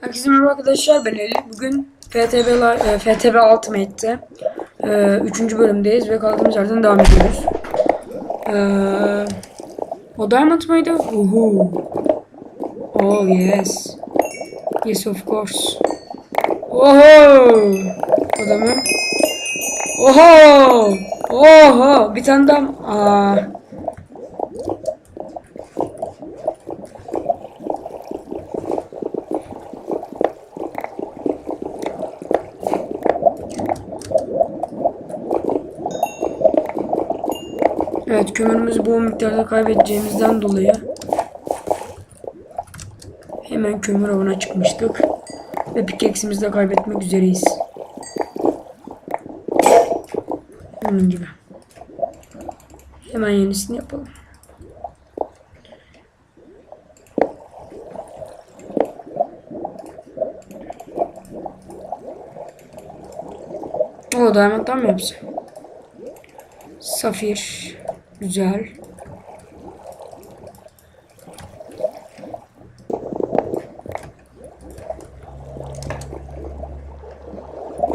Herkese merhaba arkadaşlar ben Ali. Bugün FTB, e, FTB Ultimate'te 3. bölümdeyiz ve kaldığımız yerden devam ediyoruz. E, o Diamond mıydı? Oh yes. Yes of course. Oho! Adamı. Oho! Oho! Bir tane daha. Aa. Evet kömürümüzü bol miktarda kaybedeceğimizden dolayı hemen kömür avına çıkmıştık. Ve pickaxe'imizi de kaybetmek üzereyiz. Bunun gibi. Hemen yenisini yapalım. O diamond'dan mı yapsam? Safir. Güzel.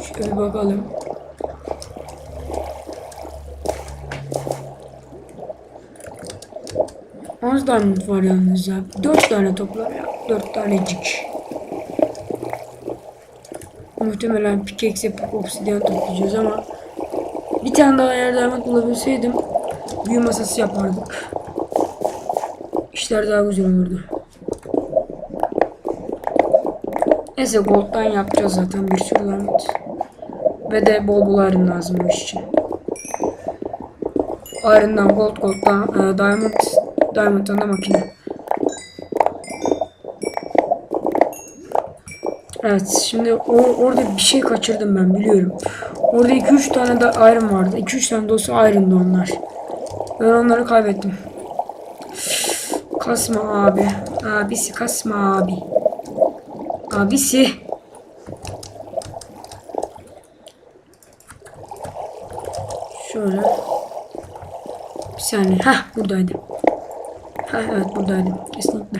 Şöyle bakalım. Az diamond var yalnız ya. Dört tane toplar ya. Dört tanecik. Muhtemelen pickaxe yapıp obsidian toplayacağız ama bir tane daha eğer diamond bulabilseydim büyü masası yapardık. İşler daha güzel olurdu. Neyse gold'dan yapacağız zaten bir sürü diamond. Ve de bol bol iron lazım bu iş için. Iron'dan gold, gold'dan e, diamond, diamond'dan da makine. Evet şimdi o, orada bir şey kaçırdım ben biliyorum. Orada 2-3 tane de iron vardı. 2-3 tane de olsa iron'dı onlar. Ben onları kaybettim. Kasma abi. Abisi kasma abi. Abisi. Şöyle. Bir saniye. Hah buradaydı. Ha evet buradaydı. Kesinlikle.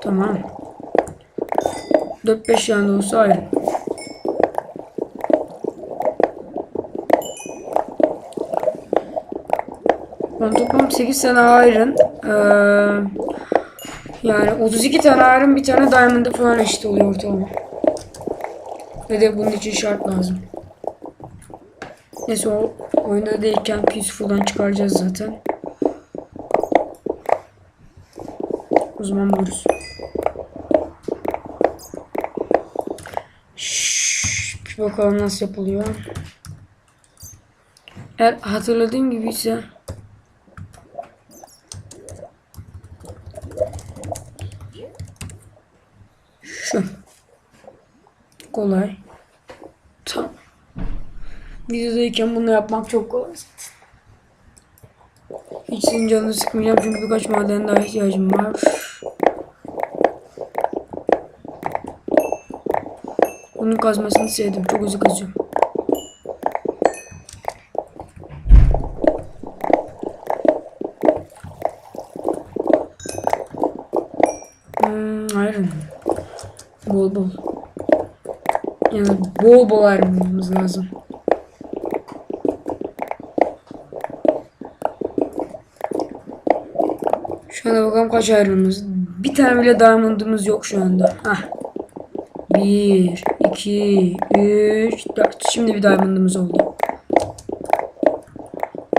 Tamam. 4-5 yanında olsa ayrı. Ben toplam 8 tane iron. Ee, yani 32 tane iron bir tane diamond falan eşit oluyor ortalama. Ve de bunun için şart lazım. Neyse o oyunda değilken peaceful'dan çıkaracağız zaten. O zaman buluruz. Şşş, bakalım nasıl yapılıyor. Eğer hatırladığım gibi ise şu kolay. Tamam. Videodayken bunu yapmak çok kolay. Hiç sizin canını sıkmayacağım çünkü birkaç maden daha ihtiyacım var. Bunun kazmasını sevdim. Çok hızlı kazıyorum. Hmm, iron. Bol bol. Yani bol bol iron'ımız lazım. Şu anda bakalım kaç iron'ımız. Bir tane bile diamond'ımız yok şu anda. Hah. 1, 2, 3, 4. Şimdi bir diamond'ımız oldu.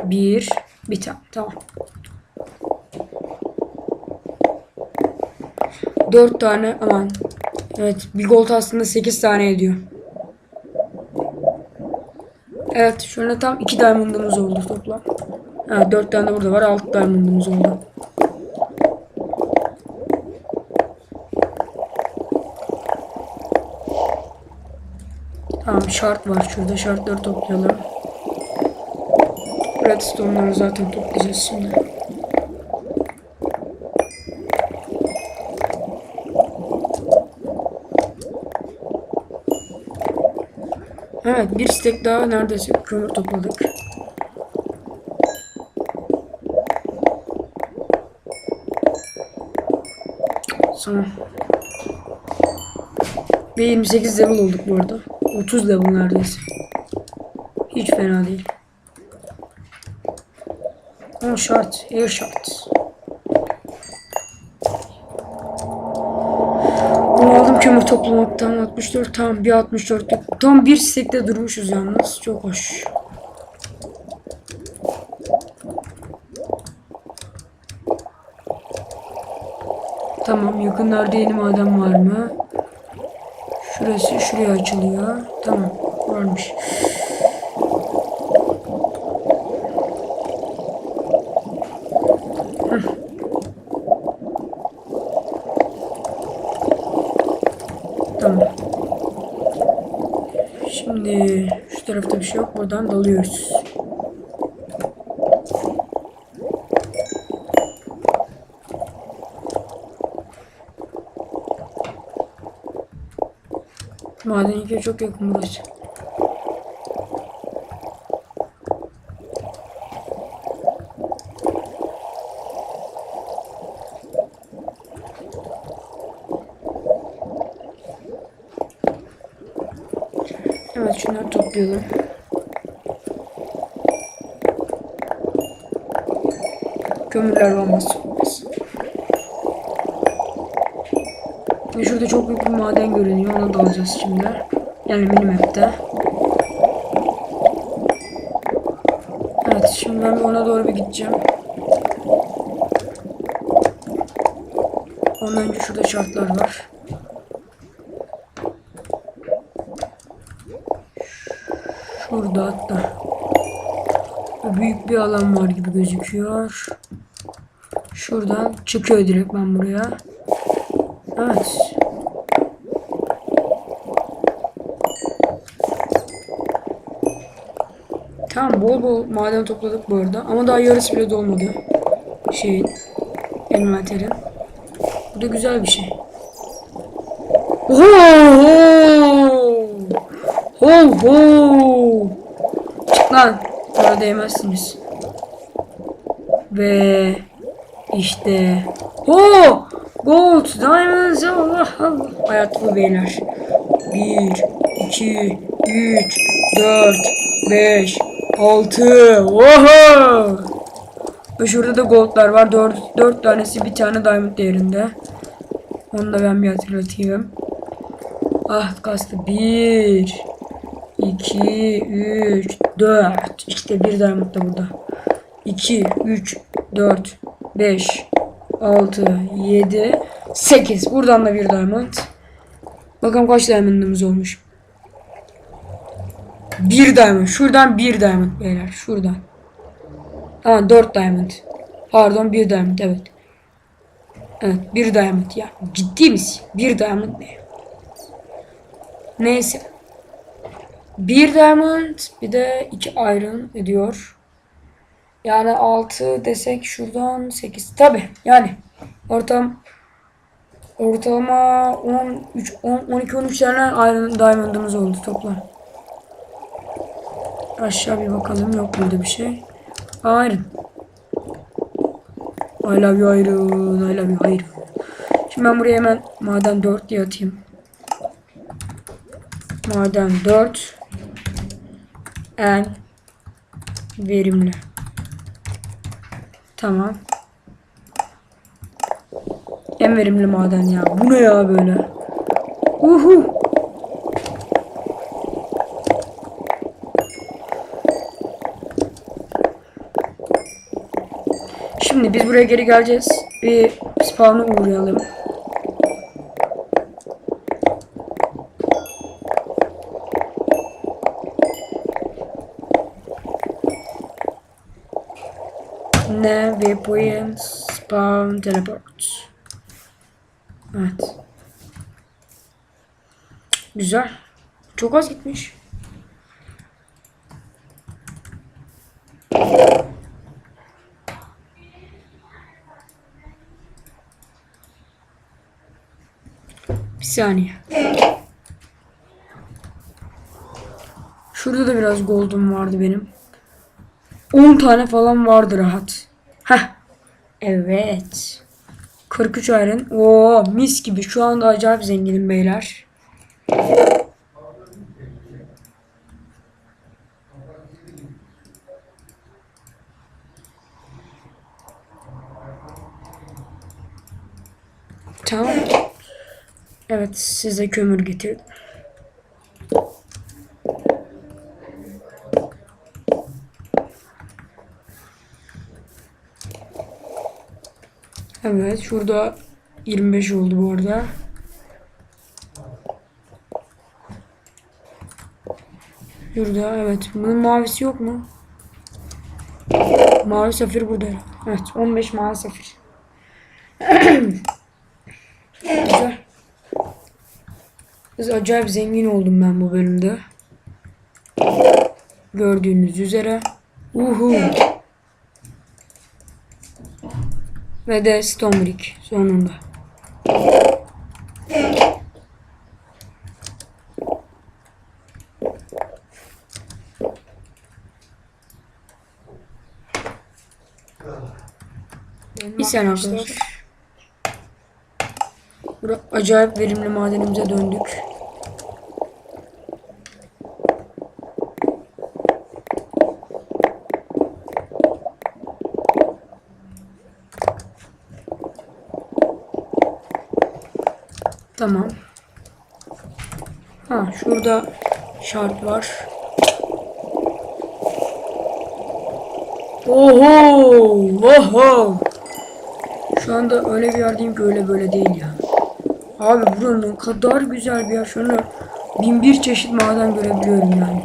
1, bir tane. Tamam. 4 tane aman. Evet bir gold aslında 8 tane ediyor. Evet anda tam 2 diamond'ımız oldu toplam. Ha 4 tane de burada var 6 diamond'ımız oldu. Tamam şart var şurada şartları toplayalım. Redstone'ları zaten toplayacağız şimdi. Evet bir stek daha neredeyse kömür topladık. Tamam. Ve 28 level olduk bu arada. 30 level neredeyse. Hiç fena değil. Ama şart. Air şart. Bunu aldım kömür toplamaktan 64 tam bir 64 tam bir stekte durmuşuz yalnız çok hoş. Tamam yakınlarda yeni maden var mı? Şurası şuraya açılıyor. Tamam varmış. Heh. Tamam. Şimdi şu tarafta bir şey yok. Buradan dalıyoruz. Maden ikiye çok yakın burası. Toplayalım. Kömürler olmaz. Ve şurada çok büyük bir maden görünüyor. Ona dalacağız şimdi. Yani minimap'te. Evet şimdi ben ona doğru bir gideceğim. Ondan önce şurada şartlar var. Şurada hatta. Büyük bir alan var gibi gözüküyor. Şuradan çıkıyor direkt ben buraya. Evet. Tamam bol bol maden topladık bu arada. Ama daha yarısı bile dolmadı. Şeyin. Envanterin. Bu da güzel bir şey. Oho! Ho ho! Lan. Bana değmezsiniz. Ve işte Ho! Gold, diamonds, Allah Allah. Hayatlı beyler. 1, 2, 3, 4, 5, 6. Oho! Ve şurada da goldlar var. 4, 4 tanesi bir tane diamond değerinde. Onu da ben bir hatırlatayım. Ah kastı. 1, 2, 3, 4. İşte bir diamond da burada. 2, 3, 4, 5, 6, 7, 8. Buradan da bir diamond. Bakalım kaç diamondımız olmuş. Bir diamond. Şuradan bir diamond beyler. Şuradan. Aa 4 diamond. Pardon bir diamond evet. Evet bir diamond ya. Ciddi misin? Bir diamond ne? Neyse. Bir diamond bir de iki iron ediyor. Yani 6 desek şuradan 8. Tabi yani ortam ortalama 13 10 12 13 tane Iron Diamond'ımız oldu toplam. Aşağı bir bakalım yok burada bir şey. Iron. I love you Iron. I love you Iron. Şimdi ben buraya hemen maden 4 diye atayım. Maden 4 en verimli. Tamam. En verimli maden ya. Bu ne ya böyle? Uhu. Şimdi biz buraya geri geleceğiz. Bir spawn'a uğrayalım. Ne waypoint spawn teleport. Evet. Güzel. Çok az gitmiş. Bir saniye. Şurada da biraz gold'um vardı benim. 10 tane falan vardı rahat. Heh. Evet. 43 iron. Oo mis gibi. Şu anda acayip zenginim beyler. Tamam. Evet size kömür getirdim. Evet şurada 25 oldu bu arada. Şurada evet. Bunun mavisi yok mu? Mavi safir burada. Evet 15 mavi safir. Kız acayip zengin oldum ben bu bölümde. Gördüğünüz üzere. Uhu. Ve de Stonebrick sonunda. Bir saniye arkadaşlar. Acayip verimli madenimize döndük. Tamam. Ha şurada şart var. Oho! Oho! Şu anda öyle bir yerdeyim ki öyle böyle değil ya. Abi buranın kadar güzel bir yer. Şunu bin bir çeşit maden görebiliyorum yani.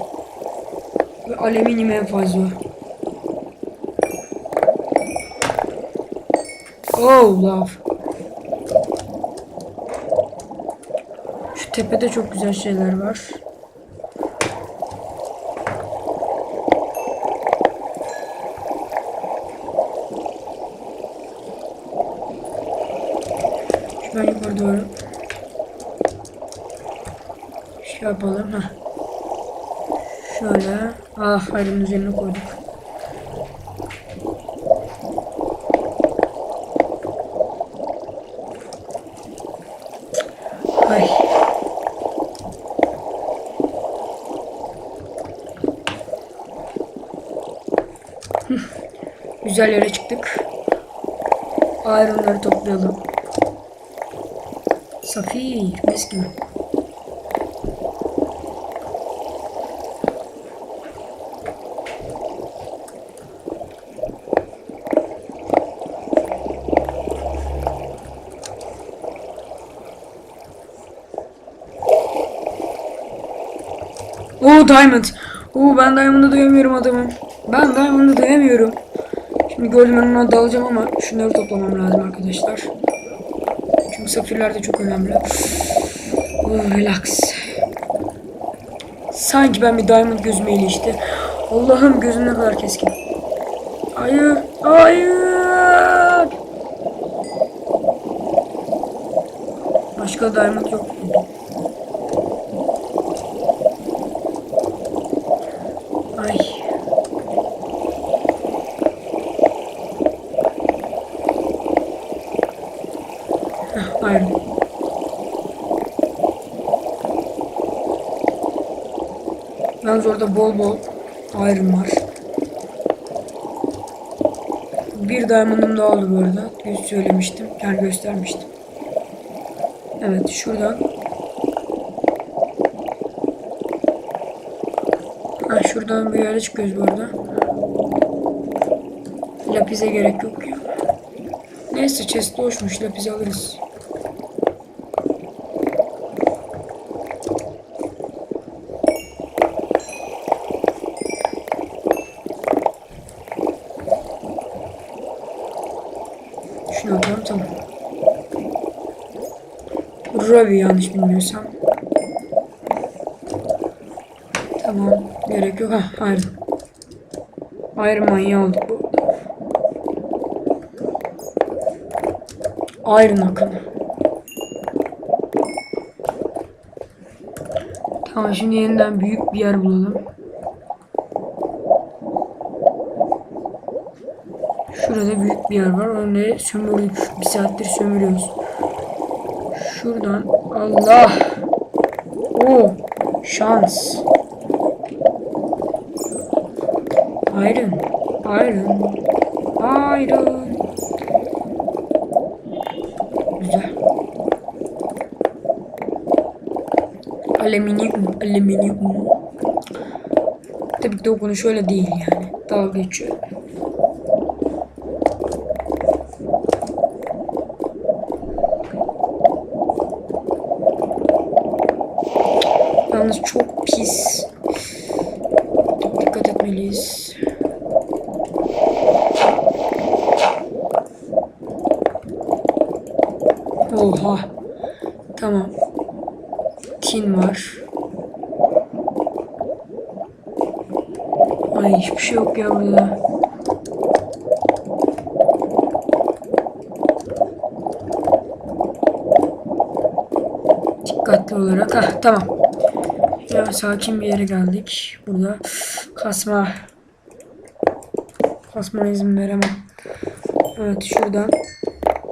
Ve alüminyum en fazla. Oh love. Şu tepede çok güzel şeyler var. Şuradan yukarı doğru. Şey yapalım. Heh. Şöyle. Ah ayrımın üzerine koyduk. Ay. Hıh. Güzel yere çıktık. Ayrımları toplayalım. Safir, mis gibi. Oo Diamond. Oo ben Diamond'ı duyamıyorum adamım. Ben Diamond'ı duyamıyorum. Şimdi gördüm ona dalacağım ama şunları toplamam lazım arkadaşlar. Çünkü safirler de çok önemli. Oh, relax. Sanki ben bir diamond gözüme iyileşti. Allah'ım gözüm ne kadar keskin. Hayır. Hayır. Başka diamond yok. Ay. Hayır. Yalnız orada bol bol iron var. Bir diamond'ım daha oldu bu arada. Yüz söylemiştim. Yani göstermiştim. Evet şuradan. Ha şuradan bir yere çıkıyoruz bu arada. Lapize gerek yok ya. Neyse chest boşmuş. Lapiz alırız. Şunu yapalım tamam. Ruby yanlış bilmiyorsam. Tamam. Gerek yok. Ha, hayır. Hayır manyağı olduk bu. Iron akımı. Tamam şimdi yeniden büyük bir yer bulalım. Şurada büyük bir yer var. Onu sömürdük. Bir saattir sömürüyoruz. Şuradan Allah. Oo, şans. Iron. Iron. Iron. Güzel. Alüminyum. Alüminyum. Tabii ki dokunuş öyle değil yani. Dalga geçiyor. Yalnız çok pis. Dikkat etmeliyiz. Oha. Tamam. Tin var. Ay hiçbir şey yok ya burada. Dikkatli olarak. Ah tamam. Ya sakin bir yere geldik. Burada kasma kasma izin veremem. Evet şuradan.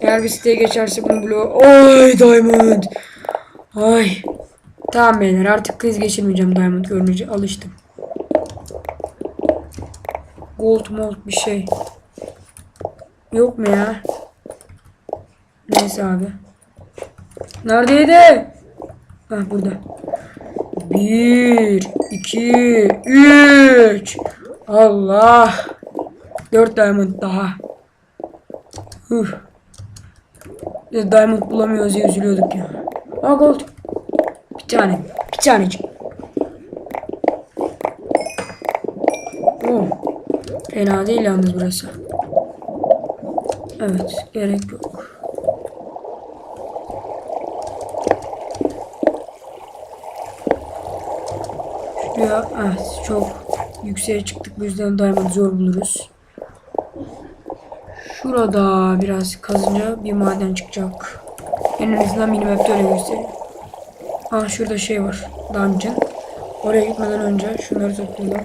Eğer bir siteye geçerse bunu bloğu. Ay diamond. Ay. Tamam beyler artık kriz geçirmeyeceğim diamond görünce alıştım. Gold mold bir şey. Yok mu ya? Neyse abi. Neredeydi? Ha burada. Bir, iki, üç. Allah. Dört diamond daha. Huh. Biz diamond bulamıyoruz diye üzülüyorduk ya. Aa gold. Bir tane. Bir tanecik. Oh. Fena değil yalnız burası. Evet. Gerek yok. Ya evet çok yükseğe çıktık bu yüzden diamond zor buluruz. Şurada biraz kazınca bir maden çıkacak. En azından minimap'te öyle gösteriyor. Ha şurada şey var. Dungeon. Oraya gitmeden önce şunları toplayalım.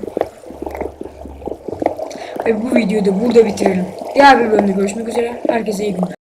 Ve bu videoyu da burada bitirelim. Diğer bir bölümde görüşmek üzere. Herkese iyi günler.